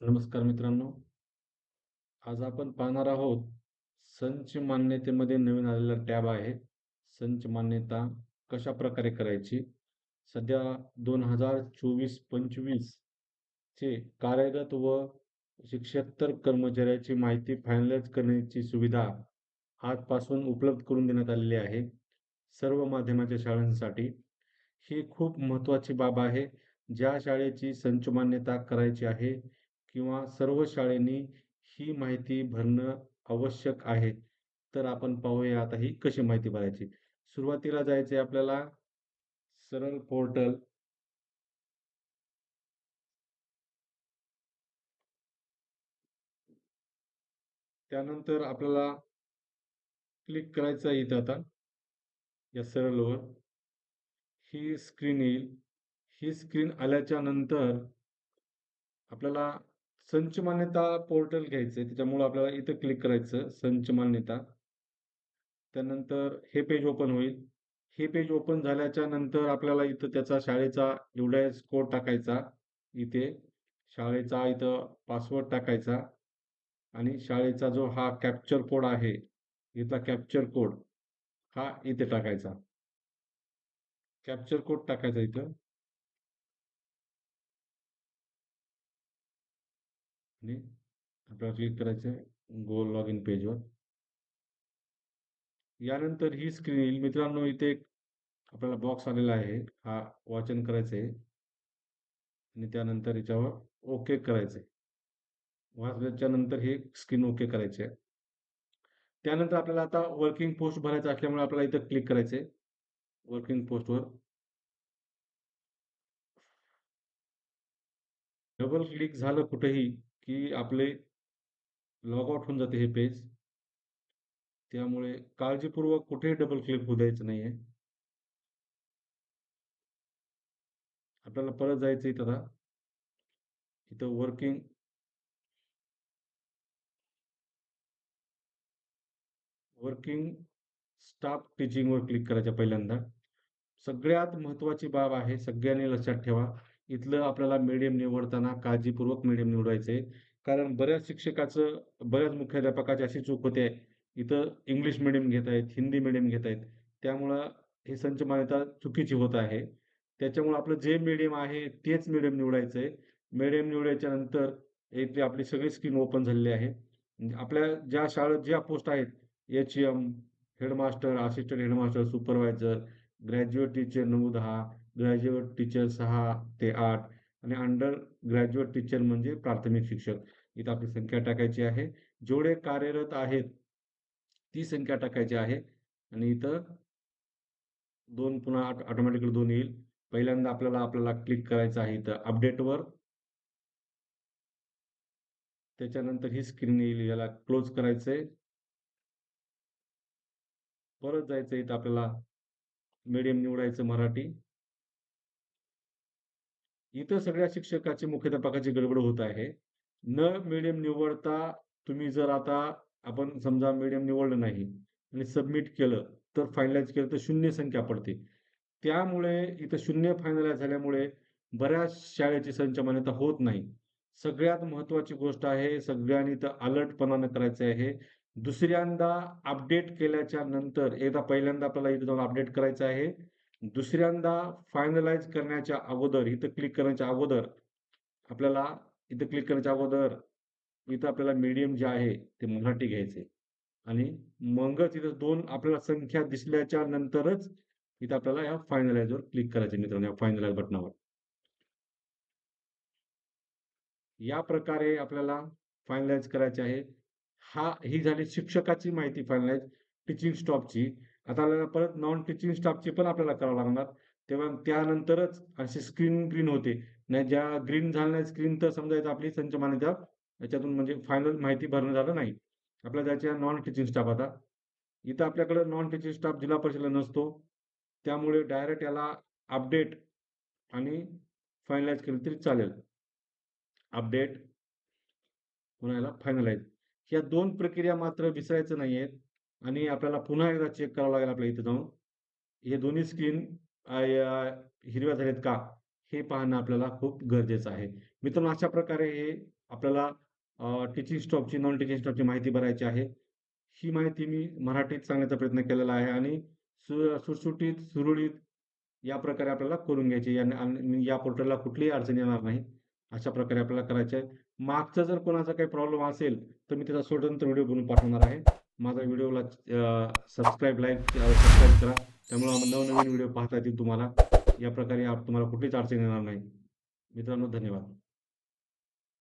नमस्कार मित्रांनो. आज आपण पाहणार आहोत संच मान्यतेमध्ये नवीन आलेला टॅब आहे. संच मान्यता कशा प्रकारे करायची? सध्या दोन हजार चोवीस पंचवीस चे कार्यरत व शिक्षकतर कर्मचाऱ्याची माहिती फायनलाइज करण्याची सुविधा आजपासून उपलब्ध करून देण्यात आलेली आहे. सर्व माध्यमाच्या शाळांसाठी. ही खूप महत्त्वाची बाब आहे. ज्या शाळेची संच मान्यता करायची आहे किंवा सर्व शाळेनी ही माहिती भरणं आवश्यक आहे. तर आपण पाहूया आता ही कशी माहिती भरायची. सुरुवातीला जायचे आपल्याला सरळ पोर्टल. त्यानंतर आपल्याला क्लिक करायचं आहे इथं आता या सरळवर ही स्क्रीन येईल. ही स्क्रीन आल्याच्यानंतर आपल्याला संच मान्यता पोर्टल घ्यायचं आहे त्याच्यामुळं आपल्याला इथं क्लिक करायचं संच मान्यता. त्यानंतर हे पेज ओपन होईल. हे पेज ओपन झाल्याच्यानंतर आपल्याला इथं त्याचा शाळेचा युडायस कोड टाकायचा. इथे शाळेचा इथं पासवर्ड टाकायचा आणि शाळेचा जो हा कॅप्चर कोड आहे इथला कॅप्चर कोड हा इथे टाकायचा. कॅप्चर कोड टाकायचा इथं. आणि आपल्याला क्लिक करायचं आहे गो लॉग इन पेजवर यानंतर ही स्क्रीन येईल मित्रांनो इथे एक आपल्याला बॉक्स आलेला आहे. हा वाचन करायचं आहे आणि त्यानंतर याच्यावर ओके करायचं आहे वाचल्याच्या नंतर हे स्क्रीन ओके करायचे आहे त्यानंतर आपल्याला आता वर्किंग पोस्ट भरायचं असल्यामुळे आपल्याला इथं क्लिक करायचं आहे वर्किंग पोस्टवर डबल क्लिक झालं कुठेही. की आपले लॉग आउट होऊन जाते हे पेज त्यामुळे काळजीपूर्वक कुठेही डबल क्लिक होऊ द्यायचं नाही आहे आपल्याला परत जायचं इथं आता. इथं वर्किंग वर्किंग स्टाफ टीचिंगवर क्लिक करायचं पहिल्यांदा. सगळ्यात महत्त्वाची बाब आहे सगळ्यांनी लक्षात ठेवा. इथलं आपल्याला मीडियम निवडताना काळजीपूर्वक मीडियम निवडायचं आहे कारण बऱ्याच शिक्षकाचं बऱ्याच मुख्याध्यापकाची अशी चूक होते. इथं इंग्लिश मिडियम घेत आहेत हिंदी मिडियम घेत आहेत. त्यामुळं हे संच मान्यता चुकीची होत आहे. त्याच्यामुळं आपलं जे मीडियम आहे तेच मीडियम निवडायचं आहे मीडियम निवडायच्या नंतर इथली आपली सगळी स्क्रीन ओपन झालेली आहे. आपल्या ज्या शाळेत ज्या पोस्ट आहेत H M headmaster assistant headmaster supervisor graduate teacher नऊ दहा ग्रॅज्युएट टीचर सहा ते आठ आणि अंडर ग्रॅज्युएट टीचर म्हणजे प्राथमिक शिक्षक. इथं आपली संख्या टाकायची आहे. जेवढे कार्यरत आहेत ती संख्या टाकायची आहे. आणि इथं दोन पुन्हा ऑटोमॅटिकली दोन येईल. पहिल्यांदा आपल्याला आपल्याला क्लिक करायचं आहे इथं अपडेटवर त्याच्यानंतर ही स्क्रीन येईल याला क्लोज करायचंय. परत जायचं इथं आपल्याला. मीडियम निवडायचं मराठी. इथं सगळ्या शिक्षकाची मुख्याध्यापकाची गडबड होत आहे. न मीडियम निवडता तुम्ही जर आता आपण समजा मीडियम निवडलं नाही आणि सबमिट केलं तर फायनलाइज केलं तर शून्य संख्या पडते. त्यामुळे इथं शून्य फायनलाइज झाल्यामुळे बऱ्याच शाळेची संच मान्यता होत नाही. सगळ्यात महत्वाची गोष्ट आहे सगळ्यांनी इथं अलर्टपणानं करायचं आहे. दुसऱ्यांदा अपडेट केल्याच्यानंतर एकदा पहिल्यांदा आपल्याला इथं जाऊन अपडेट करायचं आहे. दुसऱ्यांदा फायनलाइज करण्याच्या अगोदर इथं क्लिक करण्याच्या अगोदर आपल्याला इथं क्लिक करण्याच्या अगोदर इथं आपल्याला मीडियम जे आहे ते मराठी घ्यायचे. आणि मगच इथं दोन आपल्याला संख्या दिसल्याच्या नंतरच इथं आपल्याला या फायनलाइजवर क्लिक करायचे मित्रांनो या फायनलाइज बटनावर या प्रकारे आपल्याला फायनलाइज करायचे आहे. हा ही झाली शिक्षकाची माहिती फायनलाइज टीचिंग स्टॉपची आता आपल्याला परत नॉन टीचिंग स्टाफची पण आपल्याला करावं लागणार. तेव्हा त्यानंतरच अशी स्क्रीन ग्रीन होते. नाही ज्या ग्रीन झाल्या नाही स्क्रीन तर समजायचं आपली संच मान्यता याच्यातून म्हणजे फायनल माहिती भरणं झालं नाही. आपल्या जायच्या नॉन टीचिंग स्टाफ आता. इथं आपल्याकडे नॉन टीचिंग स्टाफ जिल्हा परिषदेला नसतो. त्यामुळे डायरेक्ट याला अपडेट आणि फायनलाइज केलं तरी चालेल. अपडेट पुन्हा याला फायनलाइज ह्या दोन प्रक्रिया मात्र विसरायचं नाही आहेत आणि आपल्याला पुन्हा एकदा चेक करावं लागेल आपल्या इथे जाऊन हे दोन्ही स्क्रीन हिरव्या झालेत का हे पाहणं आपल्याला खूप गरजेचं आहे मित्रांनो अशा प्रकारे हे आपल्याला टीचिंग स्टॉपची नॉन टीचिंग स्टॉपची माहिती भरायची आहे. ही माहिती मी मराठीत सांगण्याचा प्रयत्न केलेला आहे आणि सु सुटसुटीत, सुरळीत या प्रकारे आपल्याला करून घ्यायची या पोर्टलला कुठलीही अडचण येणार नाही. अशा प्रकारे आपल्याला करायचे आहे. मागचा जर कोणाचा काही प्रॉब्लेम असेल, तर मी त्याचा स्वतंत्र व्हिडिओ बनवून पाठवणार आहे. माझा व्हिडिओला सबस्क्राईब, लाईक सबस्क्राईब करा. त्यामुळे नवनवीन व्हिडिओ पाहता येतील तुम्हाला. या प्रकारे आप तुम्हाला कुठलीच अडचण येणार नाही. मित्रांनो धन्यवाद.